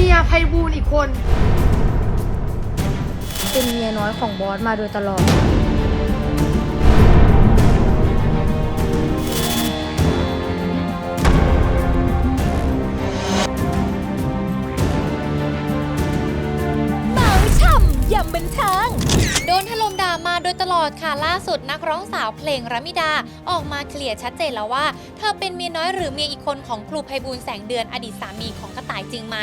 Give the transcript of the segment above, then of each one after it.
มียไพบูลย์อีกคน เป็นเมียน้อยของบอสมาโดยตลอด เมาช่ำยำบันเทิง ดยตลอดค่ะล่าสุดนักร้องสาวเพลงรมิดาออกมาเคลียร์ชัดเจนแล้วว่า เธอเป็นเมียน้อยหรือเมียอีกคนของครูไพบูลแสงเดือนอดีตสามีของกระต่ายจริงไหม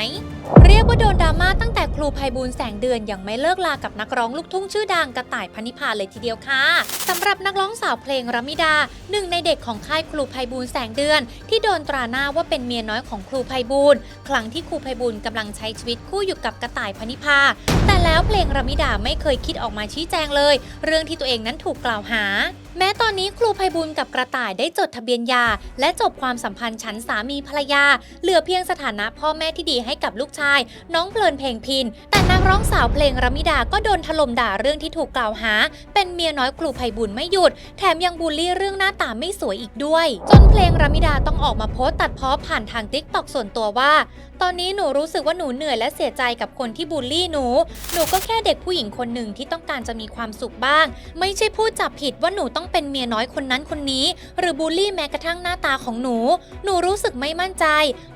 เรียกว่าโดนดราม่าตั้งแต่ครูไพบูลแสงเดือนยังไม่เลิกลากับนักร้องลูกทุ่งชื่อดังกระต่ายพนิพาเลยทีเดียวค่ะสำหรับนักร้องสาวเพลงรมิดาหนึ่งในเด็กของค่ายครูไพบูลแสงเดือน ที่โดนตราหน้าว่าเป็นเมียน้อยของครูไพบูลครั้งที่ครูไพบูลย์กำลังใช้ชีวิตคู่อยู่กับกระต่ายพนิพา แต่แล้วเพลงรมิดาไม่เคยคิดออกมาชี้แจงเลย เรื่องที่ตัวเองนั้นถูกกล่าวหา แม้ตอนนี้ครูไพบุญกับกระต่ายได้จดทะเบียนหย่าและจบความสัมพันธ์ฉันสามีภรรยา เหลือเพียงสถานะพ่อแม่ที่ดีให้กับลูกชาย น้องเพลินเพลงพิน แต่นักร้องสาวเพลงรมิดาก็โดนถล่มด่าเรื่องที่ถูกกล่าวหา เป็นเมียน้อยครูไพบุญไม่หยุด แถมยังบูลลี่เรื่องหน้าตาไม่สวยอีกด้วย จนเพลงรมิดาต้องออกมาโพสต์ตัดเพ้อผ่านทางติ๊กตอกส่วนตัวว่า ตอนนี้หนูรู้สึกว่าหนูเหนื่อยและเสียใจกับคนที่บูลลี่หนู หนูก็แค่เด็กผู้หญิงคนหนึ่งที่ต้องการจะมีความสุขบ้าง ไม่ใช่พูดจับผิดว่าหนูต้องเป็นเมียน้อยคนนั้นคนนี้ หรือบูลลี่แม้กระทั่งหน้าตาของหนู หนูรู้สึกไม่มั่นใจ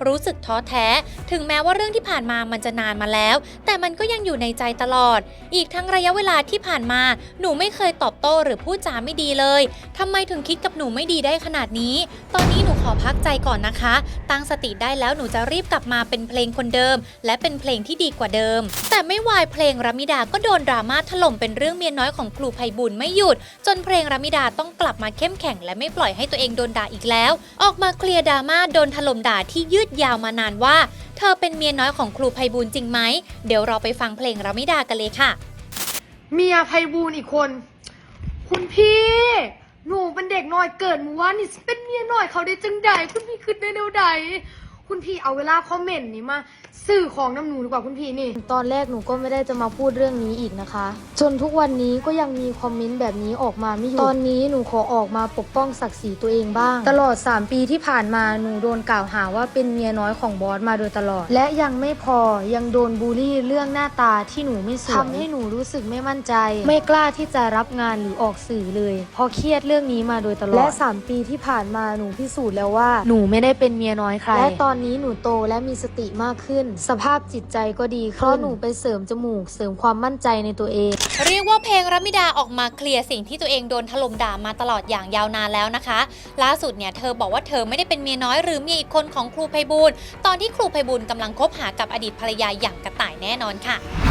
รู้สึกท้อแท้ ถึงแม้ว่าเรื่องที่ผ่านมามันจะนานมาแล้ว แต่มันก็ยังอยู่ในใจตลอด อีกทั้งระยะเวลาที่ผ่านมา หนูไม่เคยตอบโต้หรือพูดจาไม่ดีเลยทำไมถึงคิดกับหนูไม่ดีได้ขนาดนี้ ตอนนี้หนูขอพักใจก่อนนะคะ ตั้งสติได้แล้วหนูจะรีบกลับมาเป็นเพลงคนเดิม และเป็นเพลงที่ดีกว่าเดิม แต่ไม่วายเพลงรามิดาก็โดนดราม่าถล่มเป็นเรื่องเมียน้อยของครูไพบุญไม่หยุด จนเพลงรามิดาต้องกลับมาเข้มแข็งและไม่ปล่อยให้ตัวเองโดนด่าอีกแล้ว ออกมาเคลียร์ดราม่าโดนถล่มด่าที่ยืดยาวมานานว่า เธอเป็นเมียน้อยของครูไพบุญจริงไหม เดี๋ยวเราไปฟังเพลงรามิดากันเลยค่ะ เมียไพบูลอีกคน คุณพี่ หนูเป็นเด็กน้อยเกิดหมู่ว่านนี่เป็นเมียน้อยเขาได้จังใดคุณพี่คิดได้แนวใด คุณพี่เอาเวลาคอมเมนต์นี้มาสื่อของน้ำหนูดีกว่าคุณพี่นี่ ตอนแรกหนูก็ไม่ได้จะมาพูดเรื่องนี้อีกนะคะ จนทุกวันนี้ก็ยังมีคอมเมนต์แบบนี้ออกมาไม่หยุดตอนนี้หนูขอออกมาปกป้องศักดิ์ศรีตัวเองบ้าง ตลอด 3 ปีที่ผ่านมาหนูโดนกล่าวหาว่าเป็นเมียน้อยของบอสมาโดยตลอด และยังไม่พอยังโดนบูลลี่เรื่องหน้าตาที่หนูไม่สวยทำให้หนูรู้สึกไม่มั่นใจ ไม่กล้าที่จะรับงานหรือออกสื่อเลยเพราะเครียดเรื่องนี้มาโดยตลอดและ 3 ปีที่ผ่านมาหนูพิสูจน์แล้วว่า หนูไม่ได้เป็นเมียน้อยใครและตอนนี้หนูโตและมีสติมากขึ้น สภาพจิตใจก็ดีขึ้นเพราะหนูไปเสริมจมูก เสริมความมั่นใจในตัวเอง เรียกว่าเพลงรมิดาออกมาเคลียร์สิ่งที่ตัวเองโดนถล่มด่ามาตลอดอย่างยาวนานแล้วนะคะ ล่าสุดเนี่ยเธอบอกว่าเธอไม่ได้เป็นเมียน้อยหรือเมียอีกคนของครูไพบูลย์ตอนที่ครูไพบูลย์กำลังคบหากับอดีตภรรยาอย่างกระต่ายแน่นอนค่ะ